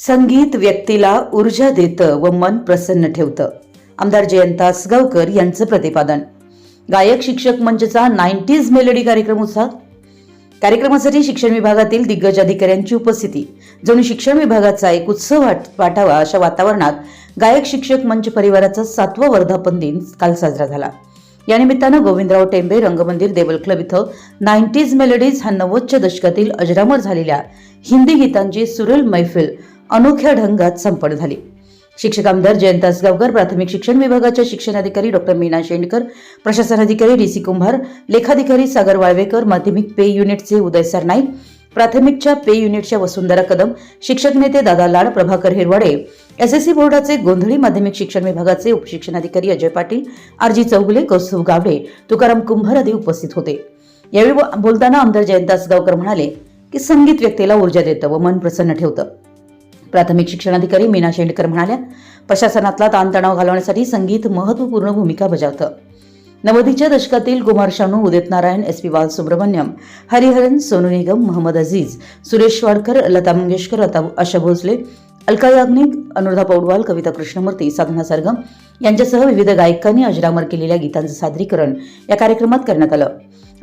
संगीत व्यक्तीला ऊर्जा देतं व मन प्रसन्न ठेवतं. आमदार जयंत आसगावकर यांचं प्रतिपादन. गायक शिक्षक मंचचा नाईन्टीज मेलोडी कार्यक्रम होता कार्यक्रमासाठी शिक्षण विभागातील दिग्गज अधिकाऱ्यांची उपस्थिती. जणू शिक्षण विभागाचा एक उत्सव वाटावा अशा वातावरणात गायक शिक्षक मंच परिवाराचा सातवा वर्धापन दिन काल साजरा झाला. या निमित्तानं गोविंदराव टेंबे रंगमंदिर देवल क्लब इथं नाईन्टीज मेलडीज हा नव्वदच्या दशकातील अजरामर झालेल्या हिंदी गीतांची सुरेल मैफिल अनोख्या ढंगात संपन्न झाली. शिक्षक आमदार जयंत आसगावकर प्राथमिक शिक्षण विभागाच्या शिक्षणाधिकारी डॉक्टर मीना शेंडकर प्रशासन अधिकारी डी सी कुंभार लेखाधिकारी सागर वाळवेकर माध्यमिक पे युनिटचे उदय सरनाईक प्राथमिकच्या पे युनिटच्या वसुंधरा कदम शिक्षक नेते दादा लाड प्रभाकर हिरवाडे एसएससी बोर्डाचे गोंधळी माध्यमिक शिक्षण विभागाचे उपशिक्षणाधिकारी अजय पाटील आरजी चौगुले कौस्तुभ गावडे तुकाराम कुंभार आदी उपस्थित होते. यावेळी बोलताना आमदार जयंत आसगावकर म्हणाले की संगीत व्यक्तीला ऊर्जा देतं व मन प्रसन्न ठेवतं. प्राथमिक शिक्षणाधिकारी मीना शेंडकर म्हणाल्या प्रशासनातला ताणतणाव घालवण्यासाठी संगीत महत्त्वपूर्ण भूमिका बजावतं. नव्वदीच्या दशकातील कुमार शानू उदित नारायण एस पी बालसुब्रमण्यम हरिहरन सोनू निगम मोहम्मद अझीज सुरेश वाडकर लता मंगेशकर लता आशा भोसले अलका याग्निक अनुराधा पौडवाल कविता कृष्णमूर्ती साधना सरगम यांच्यासह विविध गायकांनी अजरामर केलेल्या गीतांचं सादरीकरण या कार्यक्रमात करण्यात आलं.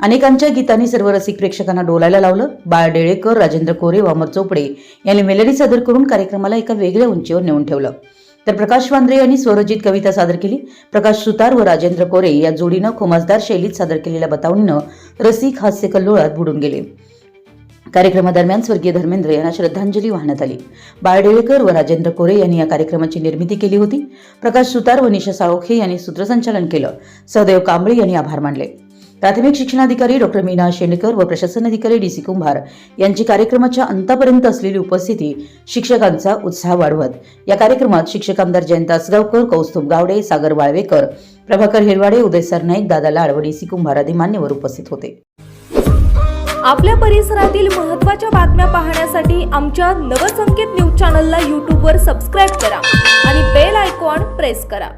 अनेकांच्या गीतांनी सर्व रसिक प्रेक्षकांना डोलायला लावलं. बाळ डेळेकर राजेंद्र कोरे वामर चोपडे यांनी मेलडी सादर करून कार्यक्रमाला एका वेगळ्या उंचीवर नेऊन ठेवलं. तर प्रकाश वांद्रे यांनी स्वरचित कविता सादर केली. प्रकाश सुतार व राजेंद्र कोरे या जोडीनं खुमासदार शैलीत सादर केलेल्या बतावणीनं रसिक हास्य कल्लोळात बुडून गेले. कार्यक्रमादरम्यान स्वर्गीय धर्मेंद्र यांना श्रद्धांजली वाहण्यात आली. बाळडेळेकर व राजेंद्र कोरे यांनी या कार्यक्रमाची निर्मिती केली होती. प्रकाश सुतार व निशा साळोखे यांनी सूत्रसंचालन केलं. सहदेव कांबळे यांनी आभार मानले. प्राथमिक शिक्षणाधिकारी डॉक्टर मीना शेंडकर व प्रशासन अधिकारी डी सी कुंभार यांची कार्यक्रमाच्या अंतापर्यंत असलेली उपस्थिती शिक्षकांचा उत्साह वाढवत. या कार्यक्रमात शिक्षक आमदार जयंत आसगावकर कौस्तुभ गावडे सागर वाळवेकर प्रभाकर हिरवाडे उदय सरनाईक दादा लाड व डी सी कुंभार आदी मान्यवर उपस्थित होते. आपल्या परिसरातील महत्त्वाच्या बातम्या पाहण्यासाठी आमच्या नवसंकेत न्यूज चॅनलला यूट्यूबवर सबस्क्राईब करा आणि बेल आयकॉन प्रेस करा.